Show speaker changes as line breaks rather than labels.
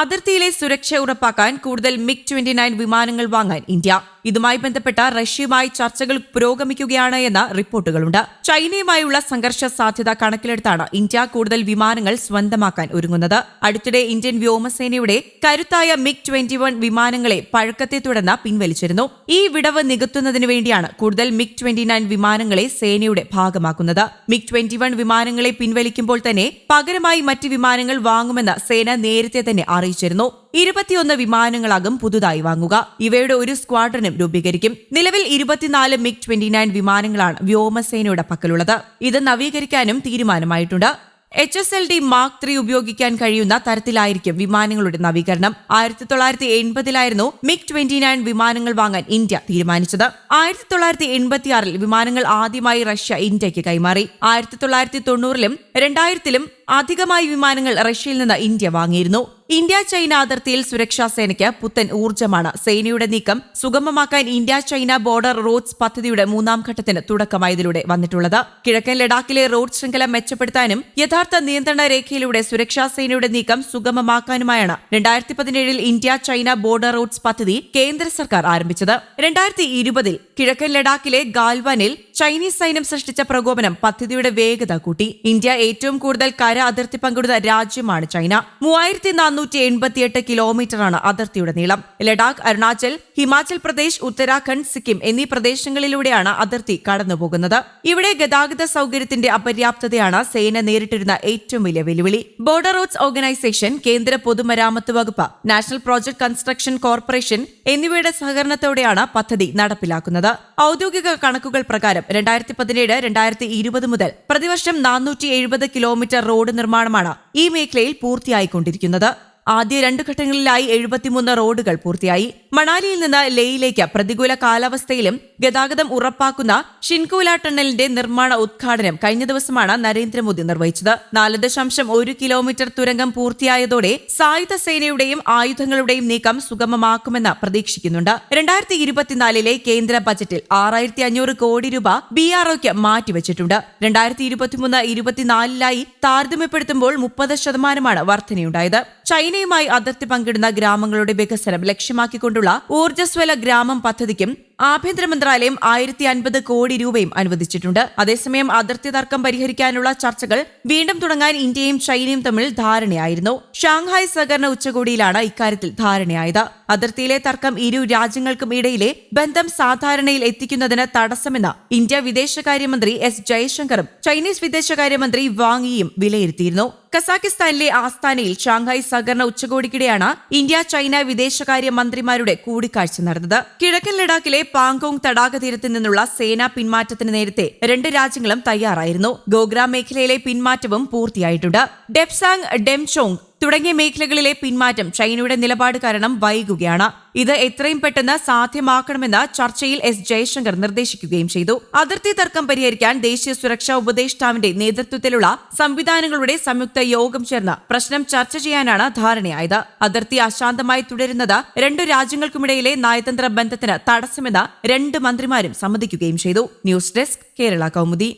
അതിർത്തിയിലെ സുരക്ഷ ഉറപ്പാക്കാൻ കൂടുതൽ മിഗ് ട്വന്റി നയൻ വിമാനങ്ങൾ വാങ്ങാൻ ഇന്ത്യ. ഇതുമായി ബന്ധപ്പെട്ട റഷ്യയുമായി ചർച്ചകൾ പുരോഗമിക്കുകയാണ് എന്ന റിപ്പോർട്ടുകളുണ്ട്. ചൈനയുമായുള്ള സംഘർഷ സാധ്യത കണക്കിലെടുത്താണ് ഇന്ത്യ കൂടുതൽ വിമാനങ്ങൾ സ്വന്തമാക്കാൻ ഒരുങ്ങുന്നത്. അടുത്തിടെ ഇന്ത്യൻ വ്യോമസേനയുടെ കരുത്തായ മിഗ് ട്വന്റി വൺ വിമാനങ്ങളെ പഴക്കത്തെ തുടർന്ന് പിൻവലിച്ചിരുന്നു. ഈ വിടവ് നികത്തുന്നതിന് വേണ്ടിയാണ് കൂടുതൽ മിഗ് ട്വന്റി നയൻ വിമാനങ്ങളെ സേനയുടെ ഭാഗമാക്കുന്നത്. മിഗ് ട്വന്റി വൺ വിമാനങ്ങളെ പിൻവലിക്കുമ്പോൾ തന്നെ പകരമായി മറ്റ് വിമാനങ്ങൾ വാങ്ങുമെന്ന് സേന നേരത്തെ തന്നെ അറിയിച്ചിരുന്നു ഇരുപത്തിയൊന്ന് വിമാനങ്ങളാകും പുതുതായി വാങ്ങുക. ഇവയുടെ ഒരു സ്ക്വാഡ്രനും രൂപീകരിക്കും. നിലവിൽ ഇരുപത്തിനാല് മിഗ് ട്വന്റി നയൻ വിമാനങ്ങളാണ് വ്യോമസേനയുടെ പക്കലുള്ളത്. ഇത് നവീകരിക്കാനും തീരുമാനമായിട്ടുണ്ട്. H S L D mark three ഉപയോഗിക്കാൻ കഴിയുന്ന തരത്തിലായിരിക്കും വിമാനങ്ങളുടെ നവീകരണം. ആയിരത്തി തൊള്ളായിരത്തി എൺപതിലായിരുന്നു മിഗ് ട്വന്റി നയൻ വിമാനങ്ങൾ വാങ്ങാൻ ഇന്ത്യ തീരുമാനിച്ചത്. ആയിരത്തി തൊള്ളായിരത്തി എൺപത്തിയാറിൽ വിമാനങ്ങൾ ആദ്യമായി റഷ്യ ഇന്ത്യയ്ക്ക് കൈമാറി. ആയിരത്തി തൊള്ളായിരത്തി തൊണ്ണൂറിലും രണ്ടായിരത്തിലും അധികമായി വിമാനങ്ങൾ റഷ്യയിൽ നിന്ന് ഇന്ത്യ വാങ്ങിയിരുന്നു. ഇന്ത്യ ചൈന അതിർത്തിയിൽ സുരക്ഷാ സേനയ്ക്ക് പുത്തൻ ഊർജമാണ്. സേനയുടെ നീക്കം സുഗമമാക്കാൻ ഇന്ത്യ ചൈന ബോർഡർ റോഡ്സ് പദ്ധതിയുടെ മൂന്നാം ഘട്ടത്തിന് തുടക്കമായതിലൂടെ വന്നിട്ടുള്ളത്. കിഴക്കൻ ലഡാക്കിലെ റോഡ് ശൃംഖല മെച്ചപ്പെടുത്താനും യഥാർത്ഥ നിയന്ത്രണ രേഖയിലൂടെ സുരക്ഷാ സേനയുടെ നീക്കം സുഗമമാക്കാനുമായാണ് രണ്ടായിരത്തി പതിനേഴിൽ ഇന്ത്യ ചൈന ബോർഡർ റോഡ്സ് പദ്ധതി കേന്ദ്ര സർക്കാർ ആരംഭിച്ചത്. രണ്ടായിരത്തി ഇരുപതിൽ കിഴക്കൻ ലഡാക്കിലെ ഗാൽവാനിൽ ചൈനീസ് സൈന്യം സൃഷ്ടിച്ച പ്രകോപനം പദ്ധതിയുടെ വേഗത കൂട്ടി. ഇന്ത്യ ഏറ്റവും കൂടുതൽ കര അതിർത്തി പങ്കിടുന്ന രാജ്യമാണ് ചൈന. മൂവായിരത്തി നാനൂറ്റി എൺപത്തിയെട്ട് കിലോമീറ്ററാണ് അതിർത്തിയുടെ നീളം. ലഡാക്ക് അരുണാചൽ ഹിമാചൽ പ്രദേശ് ഉത്തരാഖണ്ഡ് സിക്കിം എന്നീ പ്രദേശങ്ങളിലൂടെയാണ് അതിർത്തി കടന്നുപോകുന്നത്. ഇവിടെ ഗതാഗത സൗകര്യത്തിന്റെ അപര്യാപ്തതയാണ് സേന നേരിട്ടിരുന്ന ഏറ്റവും വലിയ വെല്ലുവിളി. ബോർഡർ റോഡ്സ് ഓർഗനൈസേഷൻ കേന്ദ്ര പൊതുമരാമത്ത് വകുപ്പ് നാഷണൽ പ്രോജക്ട് കൺസ്ട്രക്ഷൻ കോർപ്പറേഷൻ എന്നിവയുടെ സഹകരണത്തോടെയാണ് പദ്ധതി നടപ്പിലാക്കുന്നത്. ഔദ്യോഗിക കണക്കുകൾ പ്രകാരം രണ്ടായിരത്തി പതിനേഴ് രണ്ടായിരത്തി ഇരുപത് മുതൽ പ്രതിവർഷം നാനൂറ്റി എഴുപത് കിലോമീറ്റർ റോഡ് നിർമ്മാണമാണ് ഈ മേഖലയിൽ പൂർത്തിയായിക്കൊണ്ടിരിക്കുന്നത്. ആദ്യ രണ്ട് ഘട്ടങ്ങളിലായി എഴുപത്തിമൂന്ന് റോഡുകൾ പൂർത്തിയായി. മണാലിയിൽ നിന്ന് ലേയിലേക്ക് പ്രതികൂല കാലാവസ്ഥയിലും ഗതാഗതം ഉറപ്പാക്കുന്ന ഷിൻകൂല ടണലിന്റെ നിർമ്മാണ ഉദ്ഘാടനം കഴിഞ്ഞ ദിവസമാണ് നരേന്ദ്രമോദി നിർവഹിച്ചത്. നാല് ദശാംശം ഒരു കിലോമീറ്റർ തുരങ്കം പൂർത്തിയായതോടെ സായുധ സേനയുടെയും ആയുധങ്ങളുടെയും നീക്കം സുഗമമാക്കുമെന്ന് പ്രതീക്ഷിക്കുന്നുണ്ട്. രണ്ടായിരത്തി ഇരുപത്തിനാലിലെ കേന്ദ്ര ബജറ്റിൽ ആറായിരത്തി അഞ്ഞൂറ് കോടി രൂപ ബി ആർ ഒക്ക് മാറ്റിവെച്ചിട്ടുണ്ട്. രണ്ടായിരത്തി ഇരുപത്തിമൂന്ന് ഇരുപത്തിനാലിലായി താരതമ്യപ്പെടുത്തുമ്പോൾ മുപ്പത് ശതമാനമാണ് വർധനയുണ്ടായത്. ചൈനയുമായി അതിർത്തി പങ്കിടുന്ന ഗ്രാമങ്ങളുടെ വികസനം ലക്ഷ്യമാക്കിക്കൊണ്ടുള്ള ഊർജസ്വല ഗ്രാമം പദ്ധതിക്കും ആഭ്യന്തര മന്ത്രാലയം ആയിരത്തി അൻപത് കോടി രൂപയും അനുവദിച്ചിട്ടുണ്ട്. അതേസമയം അതിർത്തി തർക്കം പരിഹരിക്കാനുള്ള ചർച്ചകൾ വീണ്ടും തുടങ്ങാൻ ഇന്ത്യയും ചൈനയും തമ്മിൽ ധാരണയായിരുന്നു. ഷാങ്ഹായ് സഹകരണ ഉച്ചകോടിയിലാണ് ഇക്കാര്യത്തിൽ ധാരണയായത്. അതിർത്തിയിലെ തർക്കം ഇരു രാജ്യങ്ങൾക്കും ഇടയിലെ ബന്ധം സാധാരണയിൽ എത്തിക്കുന്നതിന് തടസ്സമെന്ന് ഇന്ത്യ വിദേശകാര്യമന്ത്രി എസ് ജയശങ്കറും ചൈനീസ് വിദേശകാര്യമന്ത്രി വാങ് യിയും വിലയിരുത്തിയിരുന്നു. കസാക്കിസ്ഥാനിലെ ആസ്ഥാനയിൽ ഷാങ്ഹായ് സഹകരണ ഉച്ചകോടിക്കിടെയാണ് ഇന്ത്യ ചൈന വിദേശകാര്യ മന്ത്രിമാരുടെ കൂടിക്കാഴ്ച നടന്നത്. കിഴക്കൻ ലഡാക്കിലെ പാങ്കോങ് തടാക തീരത്ത് നിന്നുള്ള സേനാ പിന്മാറ്റത്തിന് നേരത്തെ രണ്ട് രാജ്യങ്ങളും തയ്യാറായിരുന്നു. ഗോഗ്ര മേഖലയിലെ പിന്മാറ്റവും പൂർത്തിയായിട്ടുണ്ട്. ഡെപ്സാങ് ഡെംചോങ് തുടങ്ങിയ മേഖലകളിലെ പിന്മാറ്റം ചൈനയുടെ നിലപാട് കാരണം വൈകുകയാണ്. ഇത് എത്രയും പെട്ടെന്ന് സാധ്യമാക്കണമെന്ന് ചർച്ചയിൽ എസ് ജയശങ്കർ നിർദ്ദേശിക്കുകയും ചെയ്തു. അതിർത്തി തർക്കം പരിഹരിക്കാൻ ദേശീയ സുരക്ഷാ ഉപദേഷ്ടാവിന്റെ നേതൃത്വത്തിലുള്ള സംവിധാനങ്ങളുടെ സംയുക്ത യോഗം ചേർന്ന് പ്രശ്നം ചർച്ച ചെയ്യാനാണ് ധാരണയായത്. അതിർത്തി അശാന്തമായി തുടരുന്നത് രണ്ടു രാജ്യങ്ങൾക്കുമിടയിലെ നയതന്ത്ര ബന്ധത്തിന് തടസ്സമെന്ന് രണ്ട് മന്ത്രിമാരും സമ്മതിക്കുകയും ചെയ്തു. News desk Kerala Kaumudi.